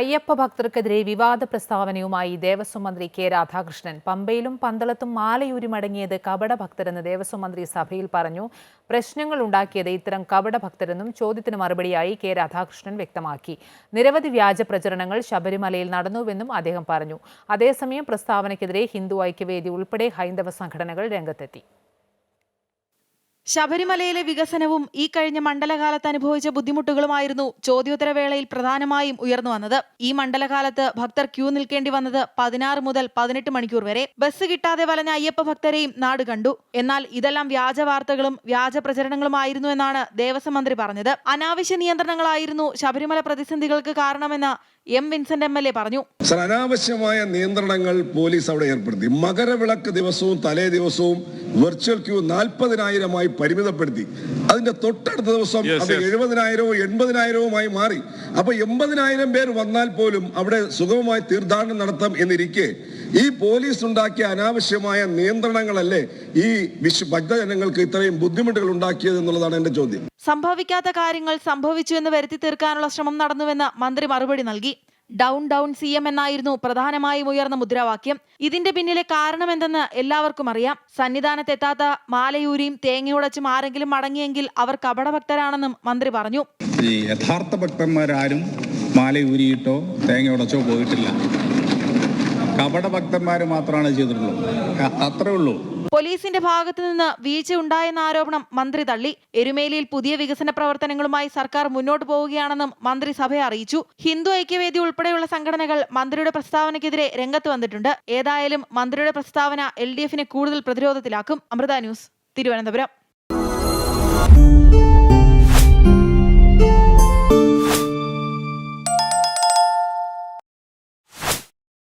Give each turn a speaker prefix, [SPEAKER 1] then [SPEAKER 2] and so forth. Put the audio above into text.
[SPEAKER 1] അയ്യപ്പ ഭക്തർക്കെതിരെ വിവാദ പ്രസ്താവനയുമായി ദേവസ്വം മന്ത്രി കെ രാധാകൃഷ്ണൻ. പമ്പയിലും പന്തളത്തും മാലയൂരി മടങ്ങിയത് കപട ഭക്തരെന്ന് ദേവസ്വം മന്ത്രി സഭയിൽ പറഞ്ഞു. പ്രശ്നങ്ങൾ ഉണ്ടാക്കിയത് ഇത്തരം കപട ഭക്തരെന്നും ചോദ്യത്തിന് മറുപടിയായി കെ രാധാകൃഷ്ണൻ വ്യക്തമാക്കി. നിരവധി വ്യാജ പ്രചരണങ്ങൾ ശബരിമലയിൽ നടന്നുവെന്നും അദ്ദേഹം പറഞ്ഞു. അതേസമയം പ്രസ്താവനയ്ക്കെതിരെ ഹിന്ദു ഐക്യവേദി ഉൾപ്പെടെ ഹൈന്ദവ സംഘടനകൾ രംഗത്തെത്തി.
[SPEAKER 2] ശബരിമലയിലെ വികസനവും ഈ കഴിഞ്ഞ മണ്ഡലകാലത്ത് അനുഭവിച്ച ബുദ്ധിമുട്ടുകളുമായിരുന്നു ചോദ്യോത്തരവേളയിൽ പ്രധാനമായും ഉയർന്നു വന്നത്. ഈ മണ്ഡലകാലത്ത് ഭക്തർ ക്യൂ നിൽക്കേണ്ടി വന്നത് പതിനാറ് മുതൽ പതിനെട്ട് മണിക്കൂർ വരെ. ബസ് കിട്ടാതെ വലഞ്ഞ അയ്യപ്പ ഭക്തരെയും നാട് കണ്ടു. എന്നാൽ ഇതെല്ലാം വ്യാജ വാർത്തകളും വ്യാജ പ്രചരണങ്ങളുമായിരുന്നു എന്നാണ് ദേവസ്വം മന്ത്രി പറഞ്ഞത്. അനാവശ്യ നിയന്ത്രണങ്ങളായിരുന്നു ശബരിമല പ്രതിസന്ധികൾക്ക് കാരണമെന്ന് M Vincent M L A പറഞ്ഞു.
[SPEAKER 3] അനാവശ്യമായ നിയന്ത്രണങ്ങൾ പോലീസ് അവിടെ ഏർപ്പെടുത്തി. മകരവിളക്ക് ദിവസവും തലേ ദിവസവും വെർച്വൽ ക്യൂ നാൽപ്പതിനായിരമായി പരിമിതപ്പെടുത്തി. അതിന്റെ തൊട്ടടുത്ത ദിവസം അത്. എഴുപതിനായിരവും എൺപതിനായിരവുമായി മാറി. അപ്പൊ എൺപതിനായിരം പേർ വന്നാൽ പോലും അവിടെ സുഗമമായി തീർത്ഥാടനം നടത്താം എന്നിരിക്കെ ഈ പോലീസ് ഉണ്ടാക്കിയ അനാവശ്യമായ നിയന്ത്രണങ്ങളല്ലേ ഈ വിശ്വ ഭക്തജനങ്ങൾക്ക് ഇത്രയും ബുദ്ധിമുട്ടുകൾ ഉണ്ടാക്കിയത് എന്നുള്ളതാണ് എന്റെ ചോദ്യം.
[SPEAKER 2] സംഭവിക്കാത്ത കാര്യങ്ങൾ സംഭവിച്ചു എന്ന് വരുത്തി തീർക്കാനുള്ള ശ്രമം നടന്നുവെന്ന് മന്ത്രി മറുപടി നൽകി. ഡൗൺ ഡൗൺ സി എം എന്നായിരുന്നു പ്രധാനമായും ഉയർന്ന മുദ്രാവാക്യം. ഇതിന്റെ പിന്നിലെ കാരണം എന്തെന്ന് എല്ലാവർക്കും അറിയാം. സന്നിധാനത്തെത്താത്ത മാലയൂരിയും തേങ്ങയുടച്ചും ആരെങ്കിലും മടങ്ങിയെങ്കിൽ അവർ കപടഭക്തരാണെന്നും മന്ത്രി പറഞ്ഞു.
[SPEAKER 4] യഥാർത്ഥ ഭക്തന്മാരാരും മാലയൂരിയിട്ടോ തേങ്ങയുടച്ചോ പോയിട്ടില്ല. കപട ഭക്തന്മാർ മാത്രമാണ് ചെയ്തിട്ടുള്ളത്. അത്രേ ഉള്ളൂ.
[SPEAKER 2] പോലീസിന്റെ ഭാഗത്തു നിന്ന് വീഴ്ച ഉണ്ടായെന്ന ആരോപണം മന്ത്രി തള്ളി. എരുമേലിയിൽ പുതിയ വികസന പ്രവർത്തനങ്ങളുമായി സർക്കാർ മുന്നോട്ട് പോവുകയാണെന്നും മന്ത്രി സഭയെ അറിയിച്ചു. ഹിന്ദു ഐക്യവേദി ഉൾപ്പെടെയുള്ള സംഘടനകൾ മന്ത്രിയുടെ പ്രസ്താവനയ്ക്കെതിരെ രംഗത്ത് വന്നിട്ടുണ്ട്. ഏതായാലും മന്ത്രിയുടെ പ്രസ്താവന എൽ കൂടുതൽ പ്രതിരോധത്തിലാക്കും. അമൃത ന്യൂസ് തിരുവനന്തപുരം.